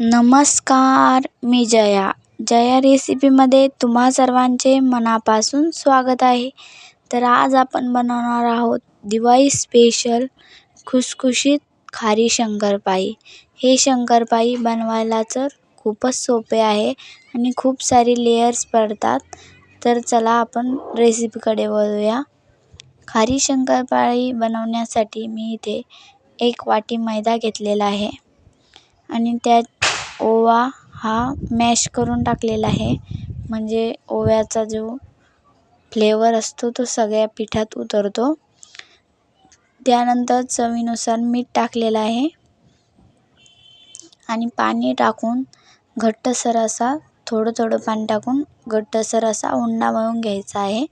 नमस्कार मी जया. जया रेसिपीमध्ये तुम्हा सर्वांचे मनापासून स्वागत आहे. तर आज आपण बनवणार आहोत दिवाळी स्पेशल खुसखुशीत खारी शंकरपाळी हे शंकरपाळी बनवायला तर खूपच सोपे आहे आणि खूप सारे लेयर्स पडतात. तर चला आपण रेसिपीकडे वळूया. खारी शंकरपाळी बनवण्यासाठी मी इथे एक वाटी मैदा घेतलेला आहे. आणि त्यात ओवा हा मॅश करून टाकलेला आहे. म्हणजे ओव्याचा जो फ्लेवर असतो तो सगळ्या पिठात उतरतो. त्यानंतर चवीनुसार मीठ टाकलेलं आहे. आणि पाणी टाकून घट्टसर असा थोडं थोडं पाणी टाकून घट्टसर असा उंडा मळून घ्यायचा आहे.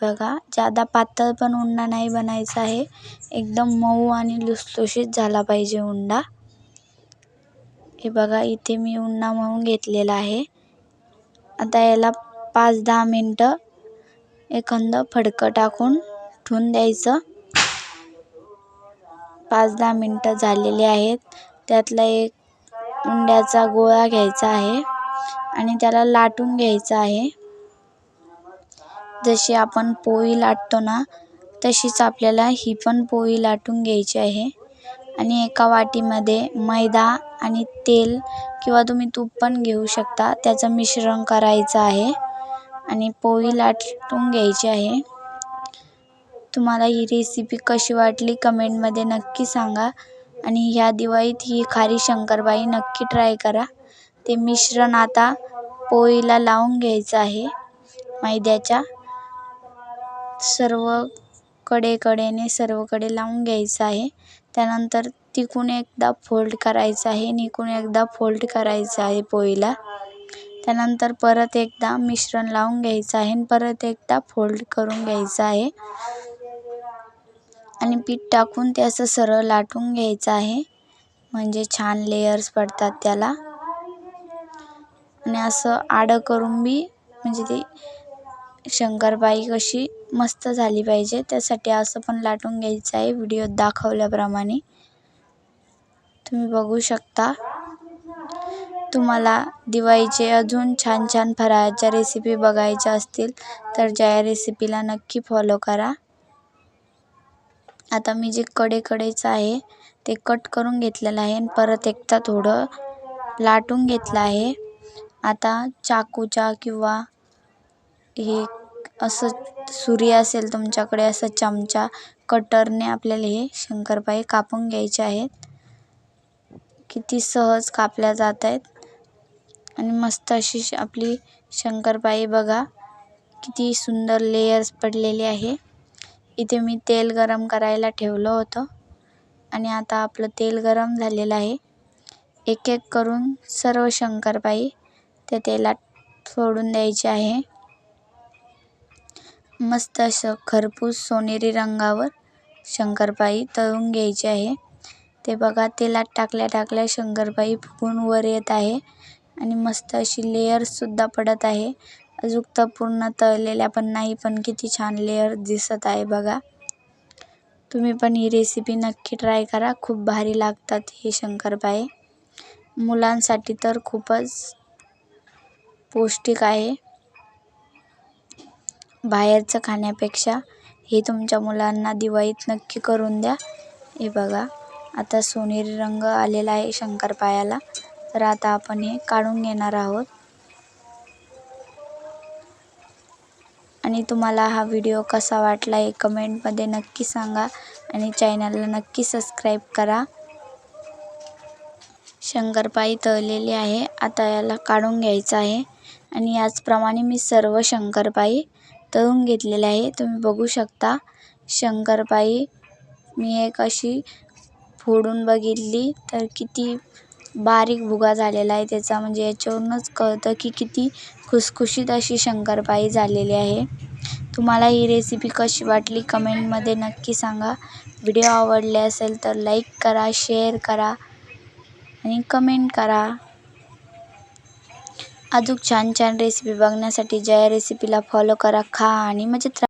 बघा जादा पातळ पण उंडा नाही बनायचा आहे. एकदम मऊ आणि लुसलुशीत झाला पाहिजे उंडा हे बघा इथे मी उन्हा मळून घेतलेला आहे. आता याला पाच दहा मिनटं एखादं फडकं टाकून ठेवून द्यायचं. पाच दहा मिनटं झालेली आहेत. त्यातला एक उंड्याचा गोळा घ्यायचा आहे आणि त्याला लाटून घ्यायचा आहे. जशी आपण पोळी लाटतो ना तशीच आपल्याला ही पण पोळी लाटून घ्यायची आहे. आणि एका वाटीमध्ये मैदा आणि तेल किंवा तुम्ही तूप पण घेऊ शकता. त्याचं मिश्रण करायचं आहे. आणि पोळी लाटून घ्यायची आहे. तुम्हाला ही रेसिपी कशी वाटली कमेंटमध्ये नक्की सांगा. आणि ह्या दिवाळीत ही खारी शंकरपाळी नक्की ट्राय करा. ते मिश्रण आता पोळीला लावून घ्यायचं आहे. मैद्याच्या सर्व कडेकडेने सर्वकडे लावून घ्यायचं आहे. त्यानंतर तिकून एकदा फोल्ड करायचं आहे आणि इकडून एकदा फोल्ड करायचं आहे पोळीला. त्यानंतर परत एकदा मिश्रण लावून घ्यायचं आहे आणि परत एकदा फोल्ड करून घ्यायचं आहे. आणि पीठ टाकून ते असं सरळ लाटून घ्यायचं आहे. म्हणजे छान लेयर्स पडतात त्याला. आणि असं आडं करून बी म्हणजे ती शंकरपाळी कशी मस्त झाली पाहिजे. त्यासाठी असं पण लाटून घ्यायचं आहे. व्हिडिओत दाखवल्याप्रमाणे. तुम्ही बघू शकता. तुम्हाला दिवाळीचे अजून छान छान फराळाच्या रेसिपी बघायच्या असतील तर जया रेसिपीला नक्की फॉलो करा. आता मी जे कडेकडेचं आहे ते कट करून घेतलेलं आहे. आणि परत एकदा थोडं लाटून घेतलं आहे. आता चाकूच्या किंवा हे असं सुरी असेल तुमच्याकडे असं चमचा कटरने आपल्याला हे शंकरपाळी कापून घ्यायचे आहेत. किती सहज कापल्या जात आहेत. आणि मस्त अशी आपली शंकरपाळी बघा. किती सुंदर लेयर्स पडलेली आहे. इथे मी तेल गरम करायला ठेवलं होतं. आणि आता आपलं तेल गरम झालेलं आहे. एक एक करून सर्व शंकरपाळी त्या तेलात सोडून द्यायची आहे. मस्त असं खरपूस सोनेरी रंगावर शंकरपाळी तळून घ्यायची आहे. ते बघा तेलात टाकल्या टाकल्या शंकरपाळी फुगून वर येत आहे आणि मस्त अशी लेयर्ससुद्धा पडत आहे. अजून तर पूर्ण तळलेल्या पण नाही पण किती छान लेयर दिसत आहे बघा. तुम्ही पण ही रेसिपी नक्की ट्राय करा. खूप भारी लागतात हे शंकरपाळे मुलांसाठी तर खूपच पौष्टिक आहे. बाहेरचं खाण्यापेक्षा हे तुमच्या मुलांना दिवाळीत नक्की करून द्या. हे बघा आता सोनेरी रंग आलेला आहे शंकरपाळ्याला तर आता आपण हे काढून घेणार आहोत. आणि तुम्हाला हा व्हिडिओ कसा वाटला हे कमेंटमध्ये नक्की सांगा आणि चॅनलला नक्की सबस्क्राईब करा. शंकरपाळी तळलेली आहे आता याला काढून घ्यायचं आहे. आणि याचप्रमाणे मी सर्व शंकरपाळी तळून घेतलेले आहे. तुम्ही बघू शकता. शंकरपाळी मी एक अशी फोडून बघितली. तर किती बारीक भुगा झालेला आहे त्याचा. म्हणजे याच्यावरूनच कळतं की किती खुसखुशीत अशी शंकरपाळी झालेली आहे. तुम्हाला ही रेसिपी कशी वाटली? कमेंटमध्ये नक्की सांगा. व्हिडिओ आवडले असेल तर लाईक करा शेअर करा आणि कमेंट करा. अजून छान छान रेसिपी बघण्यासाठी जया रेसिपीला फॉलो करा. खा आणि मजेत